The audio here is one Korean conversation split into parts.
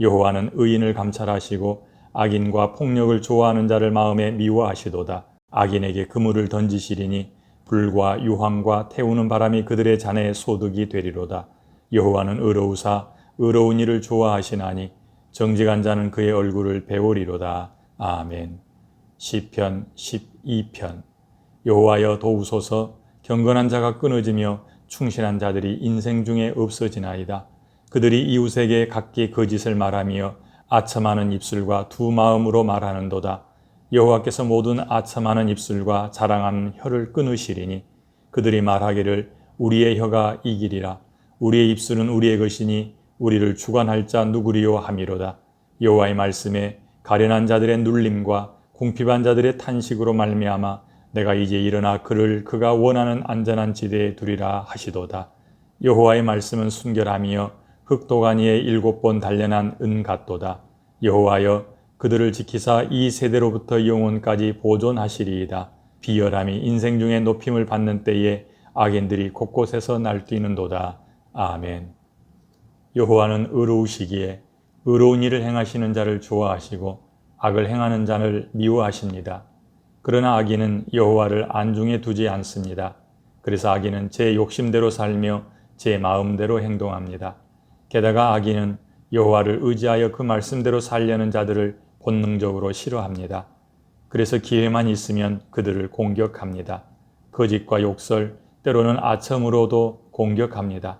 여호와는 의인을 감찰하시고 악인과 폭력을 좋아하는 자를 마음에 미워하시도다. 악인에게 그물을 던지시리니 불과 유황과 태우는 바람이 그들의 잔에 소득이 되리로다. 여호와는 의로우사 의로운 일을 좋아하시나니 정직한 자는 그의 얼굴을 배우리로다. 아멘. 시편 12편 여호와여 도우소서 경건한 자가 끊어지며 충실한 자들이 인생 중에 없어지나이다. 그들이 이웃에게 각기 거짓을 말하며 아첨하는 입술과 두 마음으로 말하는도다. 여호와께서 모든 아첨하는 입술과 자랑하는 혀를 끊으시리니 그들이 말하기를 우리의 혀가 이기리라. 우리의 입술은 우리의 것이니 우리를 주관할 자 누구리요 함이로다. 여호와의 말씀에 가련한 자들의 눌림과 궁핍한 자들의 탄식으로 말미암아 내가 이제 일어나 그를 그가 원하는 안전한 지대에 두리라 하시도다. 여호와의 말씀은 순결하며 흑도가니에 일곱 번 단련한 은 같도다. 여호와여 그들을 지키사 이 세대로부터 영혼까지 보존하시리이다. 비열함이 인생 중에 높임을 받는 때에 악인들이 곳곳에서 날뛰는도다. 아멘. 여호와는 의로우시기에 의로운 일을 행하시는 자를 좋아하시고 악을 행하는 자를 미워하십니다. 그러나 악인은 여호와를 안중에 두지 않습니다. 그래서 악인은 제 욕심대로 살며 제 마음대로 행동합니다. 게다가 악인은 여호와를 의지하여 그 말씀대로 살려는 자들을 본능적으로 싫어합니다. 그래서 기회만 있으면 그들을 공격합니다. 거짓과 욕설, 때로는 아첨으로도 공격합니다.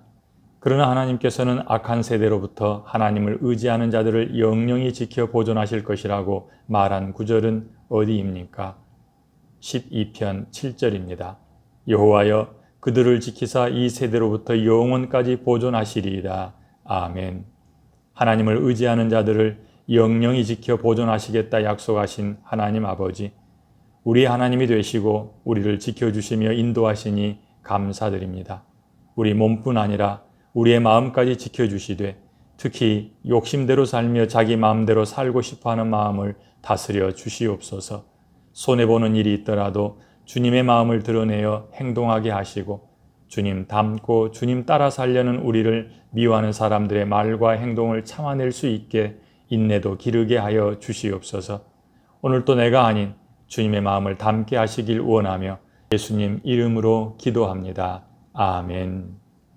그러나 하나님께서는 악한 세대로부터 하나님을 의지하는 자들을 영영히 지켜 보존하실 것이라고 말한 구절은 어디입니까? 12편 7절입니다. 여호와여 그들을 지키사 이 세대로부터 영원까지 보존하시리이다. 아멘. 하나님을 의지하는 자들을 영영히 지켜 보존하시겠다 약속하신 하나님 아버지, 우리 하나님이 되시고 우리를 지켜주시며 인도하시니 감사드립니다. 우리 몸뿐 아니라 우리의 마음까지 지켜주시되 특히 욕심대로 살며 자기 마음대로 살고 싶어 하는 마음을 다스려 주시옵소서 손해보는 일이 있더라도 주님의 마음을 드러내어 행동하게 하시고 주님 닮고 주님 따라 살려는 우리를 미워하는 사람들의 말과 행동을 참아낼 수 있게 인내도 기르게 하여 주시옵소서. 오늘도 내가 아닌 주님의 마음을 담게 하시길 원하며 예수님 이름으로 기도합니다. 아멘.